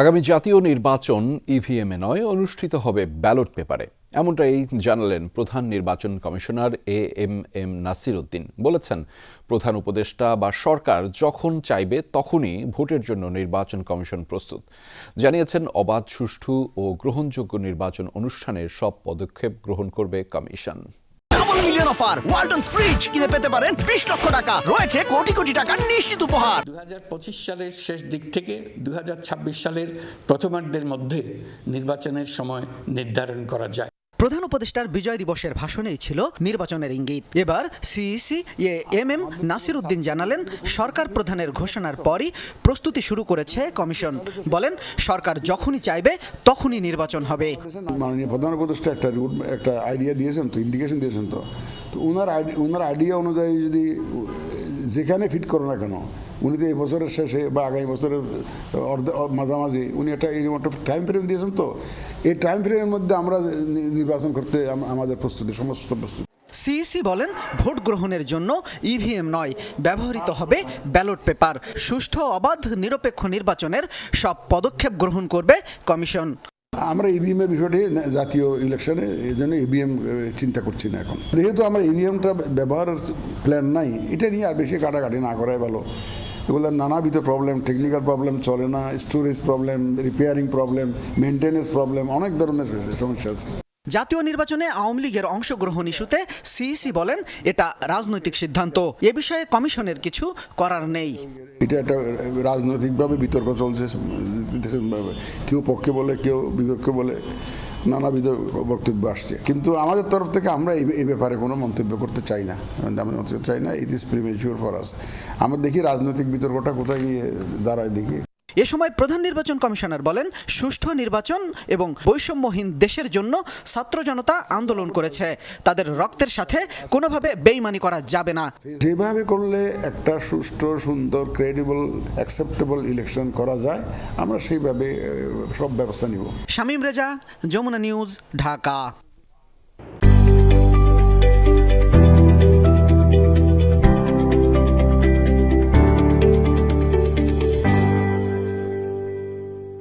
আগামী জাতীয় নির্বাচন ইভিএমে নয়, অনুষ্ঠিত হবে ব্যালট পেপারে। এমনটাই জানালেন প্রধান নির্বাচন commissioner A M M Nasir Uddin বলেছেন, প্রধান উপদেষ্টা বা সরকার যখন চাইবে তখনই ভোটের জন্য নির্বাচন কমিশন প্রস্তুত। জানিয়েছেন, অবাধ, সুষ্ঠু ও গ্রহণযোগ্য নির্বাচন অনুষ্ঠানের সব পদক্ষেপ গ্রহণ করবে কমিশন। অফার ওয়ালটন ফ্রিজ কিনে পেতে পারেন বিশ লক্ষ টাকা। রয়েছে কোটি কোটি টাকার নিশ্চিত উপহার। দু সালের শেষ দিক থেকে দু সালের প্রথমার্ধের মধ্যে নির্বাচনের সময় নির্ধারণ করা যায়। প্রধান উপদেষ্টার বিজয় দিবসের ভাষণেই ছিল নির্বাচনের ইঙ্গিত। এবার CEC A M M Nasir Uddin জানালেন সরকার প্রধানের ঘোষণার পরই প্রস্তুতি শুরু করেছে কমিশন। বলেন সরকার যখনই চাইবে তখনই নির্বাচন হবে। মাননীয় প্রধান উপদেষ্টা একটা রুট একটা আইডিয়া দিয়েছেন তো ইন্ডিকেশন দিয়েছেন তো। ওনার আইডি- ওনার আইডিয়া অনুযায়ী যদি, যেখানে ফিট করো না কেন, উনি তো এই বছরের শেষে বা আগামী বছরের, অর্ধ মাঝামাঝি, উনি একটা একটা টাইম ফ্রেম দিয়েছেন তো, এই টাইম ফ্রেমের মধ্যে আমরা নির্বাচন করতে আমাদের প্রস্তুতি, সমস্ত প্রস্তুতি। সিইসি বলেন, ভোট গ্রহণের জন্য ইভিএম নয়, ব্যবহৃত হবে ব্যালট পেপার। সুষ্ঠু, অবাধ, নিরপেক্ষ নির্বাচনের সব পদক্ষেপ গ্রহণ করবে কমিশন। আমরা ইভিএম এর বিষয়টি জাতীয় ইলেকশনে এই জন্য ইভিএম চিন্তা করছি না এখন। যেহেতু আমরা ইভিএমটা ব্যবহার প্ল্যান নাই, এটা নিয়ে আর বেশি কাটাকাটি না করাই ভালো। এগুলো নানাবিধ প্রবলেম টেকনিক্যাল প্রবলেম চলে না storage problem repairing problem maintenance problem অনেক ধরনের সমস্যা আছে। জাতীয় নির্বাচনে আওয়ামী লীগের অংশগ্রহণ ইস্যুতে সিইসি বলেন, এটা রাজনৈতিক সিদ্ধান্ত। এ বিষয়ে কমিশনের কিছু করার নেই। এটা একটা রাজনৈতিকভাবে বিতর্ক চলছে। কেউ পক্ষে বলে, কেউ বিপক্ষে বলে, নানাবিধ বক্তব্য আসছে। কিন্তু আমাদের তরফ থেকে আমরা এই ব্যাপারে কোনো মন্তব্য করতে চাই না। আমরা মন্তব্য চাই না it is premature for us আমরা দেখি রাজনৈতিক বিতর্কটা কোথায় গিয়ে দাঁড়ায় দেখি। এ সময় প্রধান নির্বাচন কমিশনার বলেন সুষ্ঠু নির্বাচন এবং বৈষম্যহীন দেশের জন্য ছাত্র জনতা আন্দোলন করেছে। তাদের রক্তের সাথে কোনোভাবে বেইমানি করা যাবে না। যেভাবে করলে একটা সুষ্ঠু সুন্দর ক্রেডিবল অ্যাকসেপ্টেবল ইলেকশন করা যায় আমরা সেইভাবে সব ব্যবস্থা নিব। শামীম রেজা যমুনা নিউজ ঢাকা।